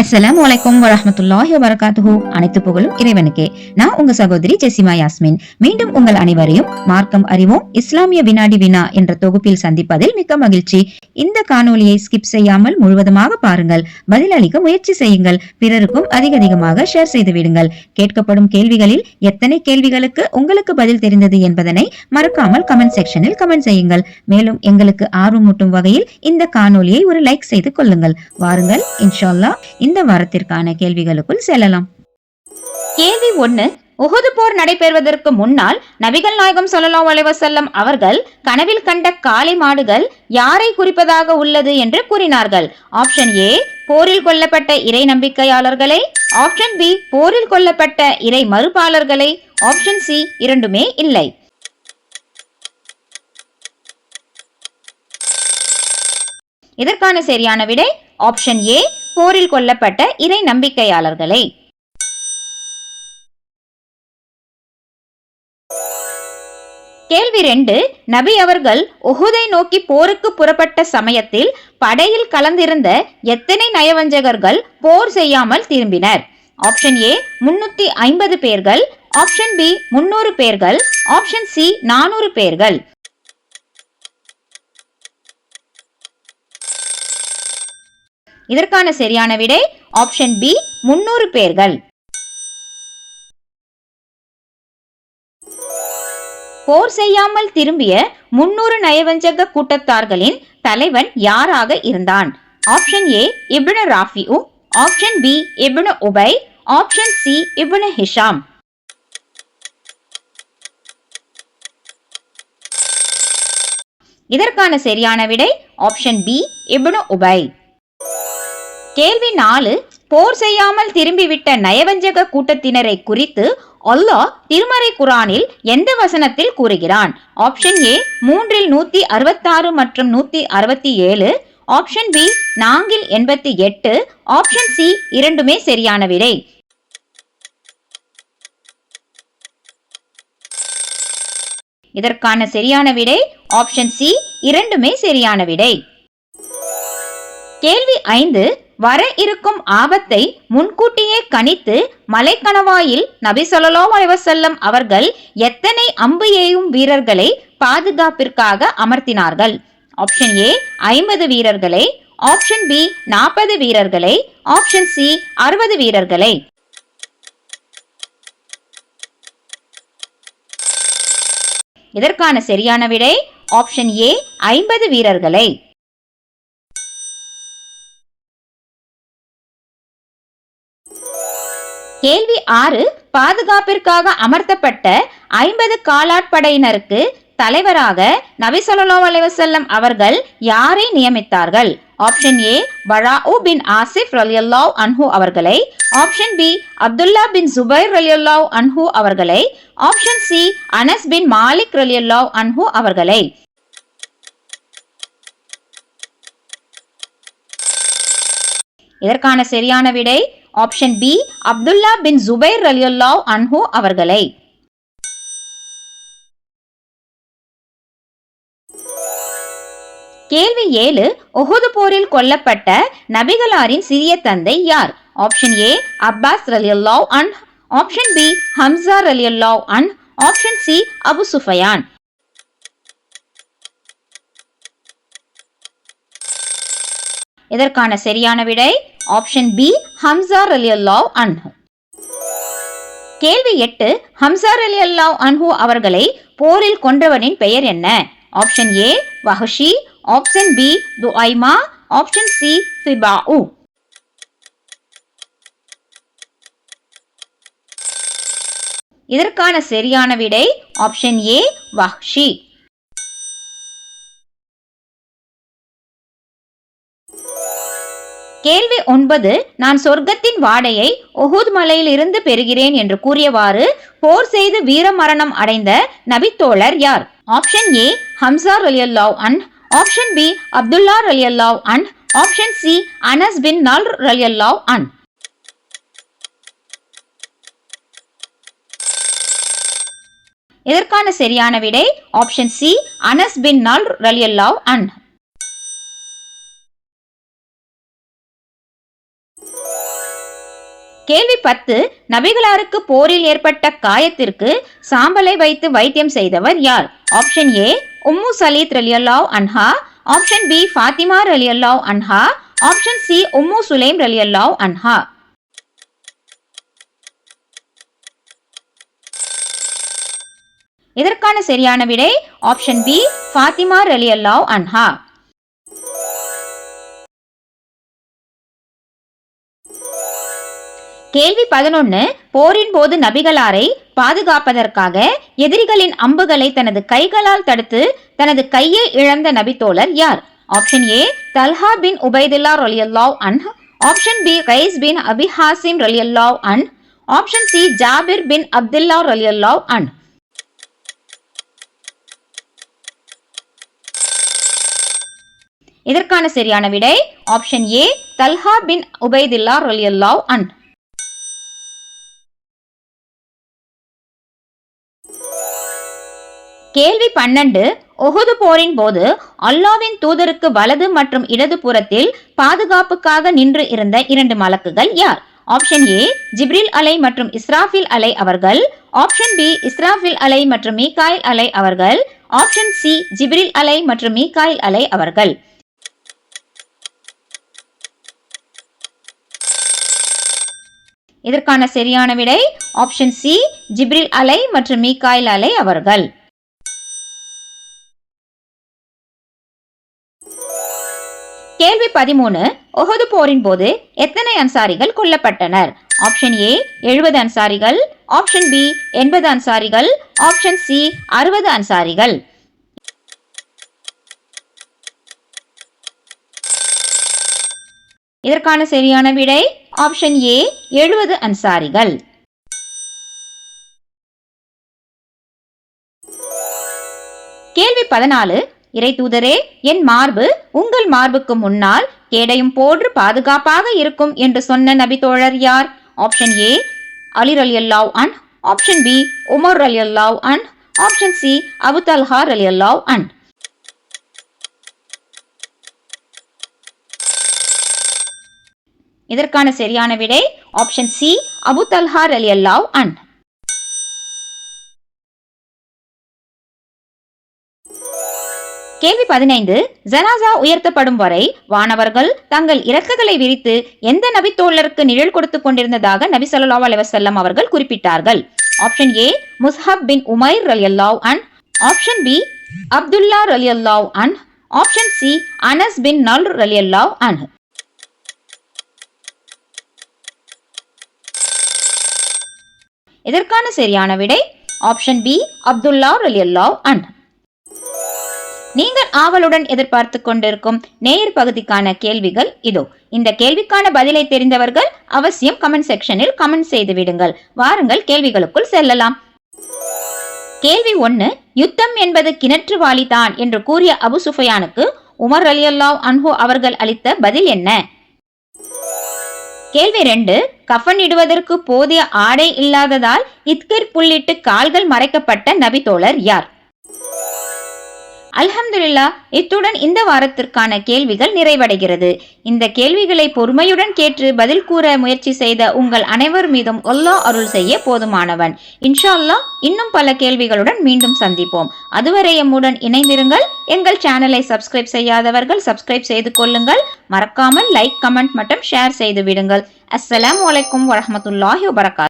அஸ்ஸலாமு அலைக்கும் வரஹ்மத்துல்லாஹி வபரகாத்துஹு. அனைத்து புகழும் இறைவனுக்கே. நான் உங்க சகோதரி ஜெசிமா யாஸ்மின். மீண்டும் உங்கள் அனைவரையும் மார்க்கம் அறிவோம் இஸ்லாமிய வினாடி வினா என்ற தொகுப்பில் சந்திப்பதில் மிக்க மகிழ்ச்சி. இந்த காணொலியை ஸ்கிப் செய்யாமல் முழுவதுமாக பாருங்கள். பதிலளிக்க முயற்சி செய்யுங்கள். பிறருக்கும் அதிக அதிகமாக ஷேர் செய்து விடுங்கள். கேட்கப்படும் கேள்விகளில் எத்தனை கேள்விகளுக்கு உங்களுக்கு பதில் தெரிந்தது என்பதனை மறக்காமல் கமெண்ட் செக்ஷனில் கமெண்ட் செய்யுங்கள். மேலும் எங்களுக்கு ஆர்வமூட்டும் வகையில் இந்த காணொலியை ஒரு லைக் செய்து கொள்ளுங்கள். வாருங்கள் இன்ஷால்லா இந்த வாரத்திற்கான கேள்விகளுக்குள் செல்லலாம். கேள்வி ஒன்னு உஹது போர் நடைபெறுவதற்கு முன்னால் நபிகள் நாயகம் ஸல்லல்லாஹு அலைவசல்லம் அவர்கள் கனவில் கண்ட காளை மாடுகள் யாரை குறிப்பதாக உள்ளது என்று கூறினார்கள். ஆப்ஷன் ஏ போரில் கொல்லப்பட்ட இறை நம்பிக்கையாளர்களை. ஆப்ஷன் பி போரில் கொல்லப்பட்ட இறை மறுப்பாளர்களை. ஆப்ஷன் சி இரண்டுமே இல்லை. இதற்கான சரியான விடை ஆப்ஷன் ஏ போரில் கொல்லப்பட்ட இறை நம்பிக்கையாளர்களை. கேள்வி ரெண்டு நபி அவர்கள் ஒகுதை நோக்கி போருக்கு புறப்பட்ட சமயத்தில் படையில் கலந்திருந்த எத்தனை நயவஞ்சகர்கள் போர் செய்யாமல் திரும்பினர்? ஆப்ஷன் ஏ முன்னூத்தி ஐம்பது பேர்கள். ஆப்ஷன் பி முன்னூறு பேர்கள். ஆப்ஷன் சி நானூறு பேர்கள். இதற்கான சரியான விடை ஆப்ஷன் பி முன்னூறு பேர்கள். போர் செய்யாமல் திரும்பிய முன்னூறு நயவஞ்சக கூட்டத்தார்களின் தலைவன் யாராக இருந்தான்? Option A Ibn Rafi. Option B Ibn Ubayy. Option C Ibn Hisham. இதற்கான சரியான விடை ஆப்ஷன் பி இப்னு உபை. கேள்வி நாலு போர் செய்யாமல் திரும்பிவிட்ட நயவஞ்சக கூட்டத்தினரை குறித்து அல்லாஹ் திருமறை குரானில் எந்த வசனத்தில் கூறுகிறான்? ஆப்ஷன் ஏ மூன்றில் நூத்தி அறுபத்தாறு மற்றும் நூத்தி அறுபத்தி ஏழு. ஆப்ஷன் பி நான்கில் எண்பத்தி எட்டு. ஆப்ஷன் சி இரண்டுமே சரியான விடை. இதற்கான சரியான விடை ஆப்ஷன் சி இரண்டுமே சரியான விடை. கேள்வி ஐந்து வர இருக்கும் ஆபத்தை முன்கூட்டியே கணித்து மலைக்கணவாயில் நபி ஸல்லல்லாஹு அலைஹி அவர்கள் எத்தனை அம்பு ஏயும் வீரர்களை பாதுகாப்பிற்காக அமர்த்தினார்கள்? ஆப்ஷன் ஏ ஐம்பது வீரர்களை. ஆப்ஷன் பி நாற்பது வீரர்களை. ஆப்ஷன் சி அறுபது வீரர்களை. இதற்கான சரியான விடை ஆப்ஷன் ஏ ஐம்பது வீரர்களை. கேள்வி ஆறு பாதுகாப்பிற்காக அமர்த்தப்பட்ட ஐம்பது காலாட்படையினருக்கு தலைவராக நபிசல்லோ அலைவசல்லம் அவர்கள் யாரை நியமித்தார்கள்? ஆப்ஷன் ஏ பராஉ பின் ஆசிப் ரலியல்லாஹு அன்ஹு அவர்களை. Option B Abdullah bin Zubair ரலியல்லாஹு அன்ஹு அவர்களை. Option C Anas bin Malik ரலியல்லாஹு அன்ஹு அவர்களை. இதற்கான சரியான விடை option B Abdullah bin Zubair ரலியுல்லாவ் அன்ஹு அவர்களை. கேள்வி ஏழு ஒஹுது போரில் கொல்லப்பட்ட நபிகளாரின் சிறிய தந்தை யார்? ஆப்ஷன் ஏ அப்பாஸ் ரலியுல்லாவ் அன் ஆப்ஷன் பி ஹம்சா ரலியுல்லாவ் அன் ஆப்ஷன் சி அபு சுஃபயான் இதற்கான சரியான விடை ஆப்ஷன் பி ஹம்சார் அலி அல்லாவ் அன்ஹு கேள்வி எட்டு ஹம்சார் அலி அல்லாவ் அன்ஹு அவர்களை போரில் கொன்றவனின் பெயர் என்ன? Option A Wahshi option B Tuaima option C Sipa உ இதற்கான சரியான விடை ஆப்ஷன் ஏ வஹ்ஷி கேள்வி ஒன்பது நான் சொர்க்கத்தின் வாடையை ஒஹூத் மலையிலிருந்து பெறுகிறேன் என்று கூறியவாறு போர் செய்து வீரமரணம் அடைந்த நபித்தோழர் யார்? ஆப்ஷன் ஏ ஹம்சா ரலியல்லாஹு அன் ஆப்ஷன் பி அப்துல்லா ரலியல்லாஹு அன் ஆப்ஷன் சி அனஸ் பின் நல் ரலியல்லாஹு அன் இதற்கான சரியான விடை ஆப்ஷன் சி அனஸ் பின் நல் ரலியல்லாவ் அன் கேள்வி பத்து நபிகளாருக்கு போரில் ஏற்பட்ட காயத்திற்கு சாம்பலை வைத்து வைத்தியம் செய்தவர் யார்? ஆப்ஷன் ஏ உம்மு சலீத் ரலியல்லாவ் அன்ஹா. ஆப்ஷன் பி ஃபாத்திமா ரலியல்லாவ் அன்ஹா. ஆப்ஷன் சி உம்மு சுலைம் ரலியல்லாவ் அன்ஹா. இதற்கான சரியான விடை ஆப்ஷன் பி ஃபாத்திமா ரலியல்லாவ் அன்ஹா. கேள்வி பதினொன்னு போரின் போது நபிகளாரை பாதுகாப்பதற்காக எதிரிகளின் அம்புகளை தனது கைகளால் தடுத்து தனது கையை இழந்த நபித்தோழர் யார்? Option A Talha bin Ubaydullah ரலியல்லாவ் an option B Qais bin Abi Hashim ரலியல்லாவ் an. Option C Jabir bin Abdullah ரலியல்லாவ் அன். இதற்கான சரியான விடை option A Talha bin Ubaydullah ரலியல்லாவ் அன். கேள்வி பன்னெண்டு. ஒகுது போரின் போது அல்லாவின் தூதருக்கு வலது மற்றும் இடது புறத்தில் பாதுகாப்புக்காக நின்று இருந்த இரண்டு மலக்குகள் யார்? ஆப்ஷன் ஏ ஜிப்ரில் அலை மற்றும் இஸ்ராஃபில் அலை அவர்கள். ஆப்ஷன் பி இஸ்ராஃபில் அலை மற்றும் மீகாயில் அலை அவர்கள். ஆப்ஷன் சி ஜிப்ரில் அலை மற்றும் மீகாயில் அலை அவர்கள். இதற்கான சரியான விடை ஆப்ஷன் சி ஜிப்ரில் அலை மற்றும் மீகாயில் அலை அவர்கள். கேள்வி பதிமூணு. ஒஹது போரின் போது எத்தனை அன்சாரிகள் கொல்லப்பட்டனர்? ஆப்ஷன் ஏ எழுபது அன்சாரிகள். ஆப்ஷன் பி எண்பது அன்சாரிகள். ஆப்ஷன் சி அறுபது அன்சாரிகள். இதற்கான சரியான விடை ஆப்ஷன் ஏ எழுபது அன்சாரிகள். கேள்வி பதினாலு. இறை தூதரே என் மார்பு உங்கள் மார்புக்கு முன்னால் கேடையும் போன்று பாதுகாப்பாக இருக்கும் என்று சொன்ன நபி தோழர் யார்? ஆப்ஷன் ஏ அலிர் அலி அல்லாவ் அன். ஆப்ஷன் பி உமர் அலி அல்லாவ் அன். ஆப்ஷன் சி அபு தல்ஹார் அலி அல்லாவ் அன். இதற்கான சரியான விடை ஆப்ஷன் சி அபு தல்ஹார் அலி அல்லாவ் அன். கேள்வி பதினைந்து ஜனாசா உயர்த்தப்படும் வரை வானவர்கள் தங்கள் இறக்குகளை விரித்து எந்த நபித்தோழருக்கு நிழல் கொடுத்துக் கொண்டிருந்ததாக நபி ஸல்லல்லாஹு அலைஹி அவர்கள் குறிப்பிட்டார்கள். Option A Musab bin Umair ரலியல்லாவ் அன். ஆப்ஷன் பி அப்துல்லா ரலியல்லாஹு அன். ஆப்ஷன் சி அனஸ் பின் நல் ரலியல்லாஹு அன். இதற்கான சரியான விடை ஆப்ஷன் பி அப்துல்லா அல்லாவ் அன். நீங்கள் ஆவலுடன் எதிர்பார்த்து கொண்டிருக்கும் நேயர் பகுதிக்கான கேள்விகள் இதோ. இந்த கேள்விக்கான பதிலை தெரிந்தவர்கள் அவசியம் கமெண்ட் செக்ஷனில் கமெண்ட் செய்து விடுங்கள். வாருங்கள் கேள்விகளுக்குள் செல்லலாம். கேள்வி ஒன்று யுத்தம் என்பது கிணற்று வாலிதான் என்று கூறிய அபு சுஃபயானுக்கு உமர் அலியல்லாவ் அன்ஹோ அவர்கள் அளித்த பதில் என்ன? கேள்வி ரெண்டு கஃன் இடுவதற்கு போதிய ஆடை இல்லாததால் இத்கிர் புள்ளிட்டு கால்கள் மறைக்கப்பட்ட நபி தோழர் யார்? அல்ஹம்துல்லா இத்துடன் இந்த வாரத்திற்கான கேள்விகள் நிறைவடைகிறது. இந்த கேள்விகளை பொறுமையுடன் கேட்டு பதில் கூற முயற்சி செய்த உங்கள் அனைவர் மீதும் ஒல்லா அருள் செய்ய போதுமானவன். இன்ஷா இன்னும் பல கேள்விகளுடன் மீண்டும் சந்திப்போம். அதுவரை எம்முடன் இணைந்திருங்கள். எங்கள் சேனலை சப்ஸ்கிரைப் செய்யாதவர்கள் சப்ஸ்கிரைப் செய்து கொள்ளுங்கள். மறக்காமல் லைக் கமெண்ட் மற்றும் ஷேர் செய்து விடுங்கள். அஸ்ஸலாம் அலைக்கும் வரமத்துல்லாஹி வபரகாத்.